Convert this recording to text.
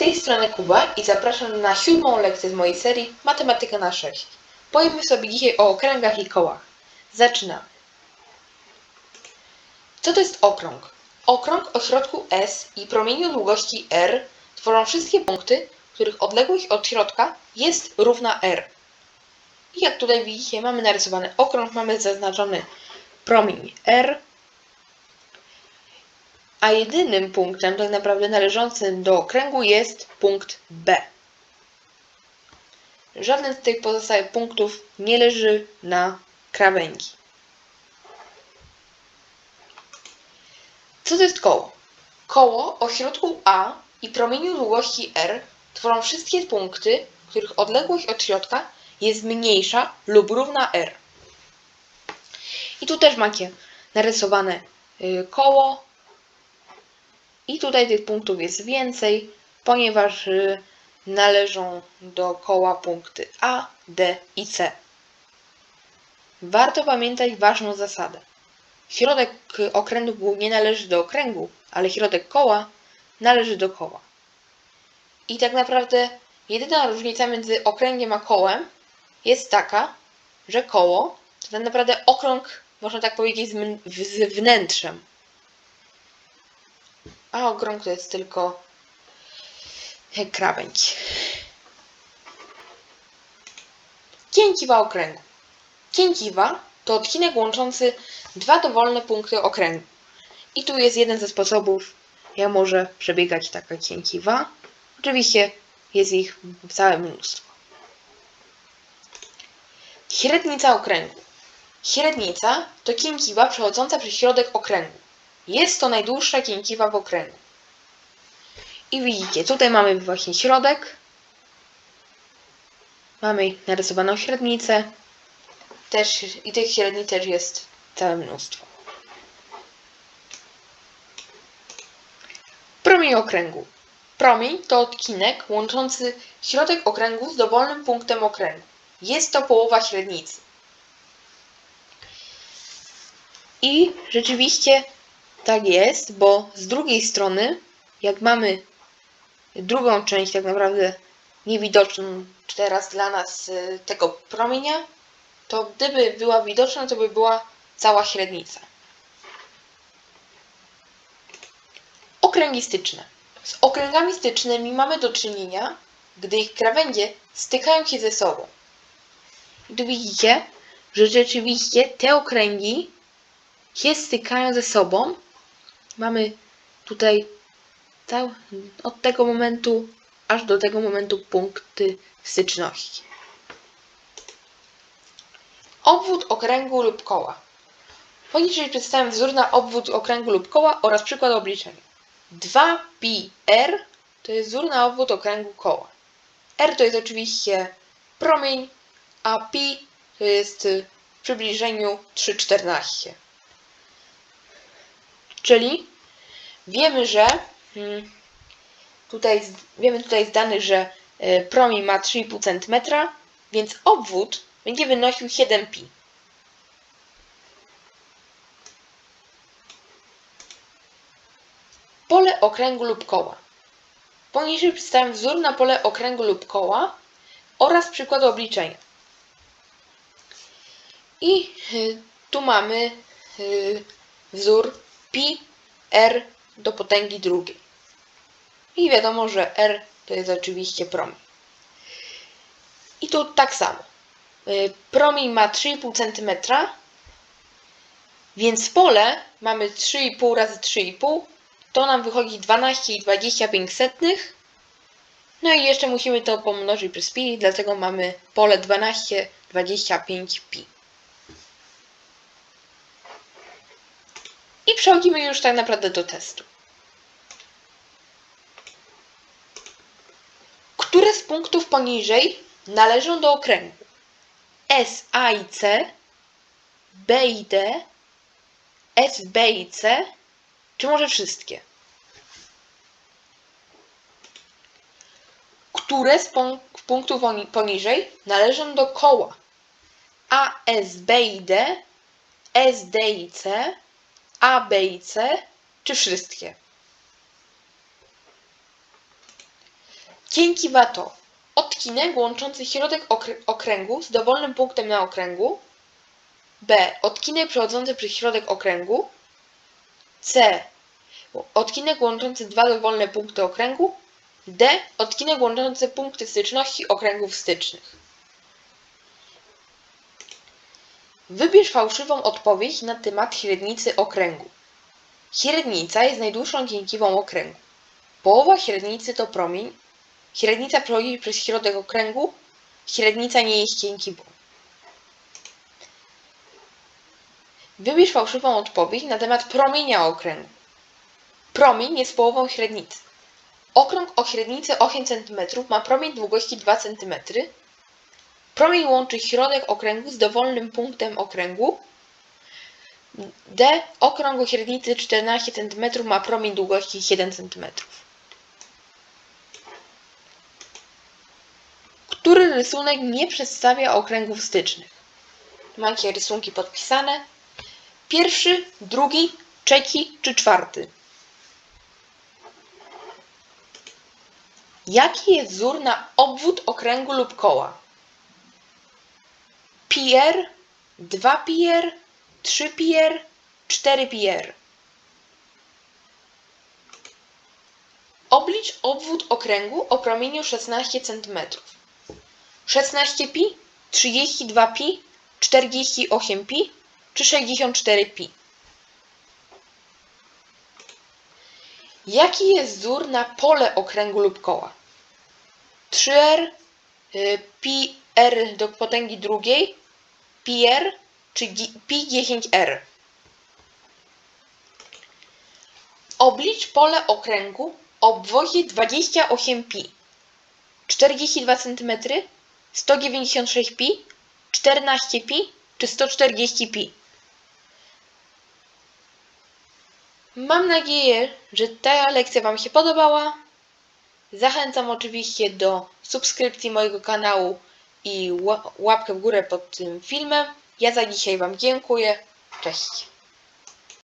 tej strony Kuba i zapraszam na siódmą lekcję z mojej serii Matematyka na 6. Powiemy sobie dzisiaj o okręgach i kołach. Zaczynamy. Co to jest okrąg? Okrąg o środku S i promieniu długości R tworzą wszystkie punkty, których odległość od środka jest równa R. I jak tutaj widzicie, mamy narysowany okrąg, mamy zaznaczony promień R, a jedynym punktem tak naprawdę należącym do okręgu jest punkt B. Żaden z tych pozostałych punktów nie leży na krawędzi. Co to jest koło? Koło o środku A i promieniu długości R tworzą wszystkie punkty, których odległość od środka jest mniejsza lub równa R. I tu też macie narysowane y, koło, i tutaj tych punktów jest więcej, ponieważ y, należą do koła punkty A, D i C. Warto pamiętać ważną zasadę. Środek okręgu nie należy do okręgu, ale środek koła należy do koła. I tak naprawdę jedyna różnica między okręgiem a kołem jest taka, że koło to tak naprawdę okrąg, można tak powiedzieć, z z wnętrzem a okrąg to jest tylko krawędź. Cięciwa okręgu. Cięciwa to odcinek łączący dwa dowolne punkty okręgu. I tu jest jeden ze sposobów, jak może przebiegać taka cięciwa. Oczywiście jest ich całe mnóstwo. Średnica okręgu. Średnica to cięciwa przechodząca przez środek okręgu. Jest to najdłuższa cięciwa w okręgu. I widzicie, tutaj mamy właśnie środek. Mamy narysowaną średnicę. Też, I tych średnic też jest całe mnóstwo. Promień okręgu. Promień to odcinek łączący środek okręgu z dowolnym punktem okręgu. Jest to połowa średnicy. I rzeczywiście tak jest, bo z drugiej strony, jak mamy drugą część tak naprawdę niewidoczną teraz dla nas y, tego promienia, to gdyby była widoczna, to by była cała średnica. Okręgi styczne. Z okręgami stycznymi mamy do czynienia, gdy ich krawędzie stykają się ze sobą. I tu widzicie, że rzeczywiście te okręgi się stykają ze sobą. Mamy tutaj od tego momentu aż do tego momentu punkty styczności. Obwód okręgu lub koła. Poniżej przedstawiam wzór na obwód okręgu lub koła oraz przykład obliczenia. 2πr to jest wzór na obwód okręgu koła. R to jest oczywiście promień, a pi to jest w przybliżeniu 3,14. Czyli wiemy, że mm, tutaj, wiemy tutaj z danych, że y, promień ma 3,5 cm, więc obwód będzie wynosił 7pi. Pole okręgu lub koła. Poniżej przedstawiam wzór na pole okręgu lub koła oraz przykład obliczenia. I y, tu mamy y, wzór pi r do potęgi drugiej. I wiadomo, że r to jest oczywiście promień. I tu tak samo. Y, Promień ma 3,5 cm, więc pole mamy 3,5 razy 3,5, to nam wychodzi 12,25. No i jeszcze musimy to pomnożyć przez pi, dlatego mamy pole 12,25 pi. I przechodzimy już tak naprawdę do testu. Które z punktów poniżej należą do okręgu? S, A i C, B i D, F, B i C, czy może wszystkie? Które z pon- punktów poni- poniżej należą do koła? A, S, B i D, S, D i C, A, B i C, czy wszystkie? Kiękiwa to odcinek łączący środek okr- okręgu z dowolnym punktem na okręgu. B. Odcinek przechodzący przez środek okręgu. C. Odcinek łączący dwa dowolne punkty okręgu. D. Odcinek łączący punkty styczności okręgów stycznych. Wybierz fałszywą odpowiedź na temat średnicy okręgu. Średnica jest najdłuższą cięciwą okręgu. Połowa średnicy to promień. Średnica przechodzi przez środek okręgu. Średnica nie jest cięciwą. Wybierz fałszywą odpowiedź na temat promienia okręgu. Promień jest połową średnicy. Okrąg o średnicy 8 cm ma promień długości 2 cm. Promień łączy środek okręgu z dowolnym punktem okręgu. D. Okrąg o średnicy 14 cm ma promień długości 7 cm. Który rysunek nie przedstawia okręgów stycznych? Macie rysunki podpisane. Pierwszy, drugi, trzeci czy czwarty? Jaki jest wzór na obwód okręgu lub koła? Pier, 2 pier, 3 pier, 4 pier. Oblicz obwód okręgu o promieniu 16 cm. 16 pi, 32 pi, 48 pi czy 64 pi. Jaki jest wzór na pole okręgu lub koła? 3r, y, pi r do potęgi drugiej, pi r czy pi 10r. Oblicz pole okręgu o obwodzie 28 pi. 42 cm, 196 pi, 14 pi czy 140 pi. Mam nadzieję, że ta lekcja Wam się podobała. Zachęcam oczywiście do subskrypcji mojego kanału i ła- łapkę w górę pod tym filmem. Ja za dzisiaj Wam dziękuję. Cześć.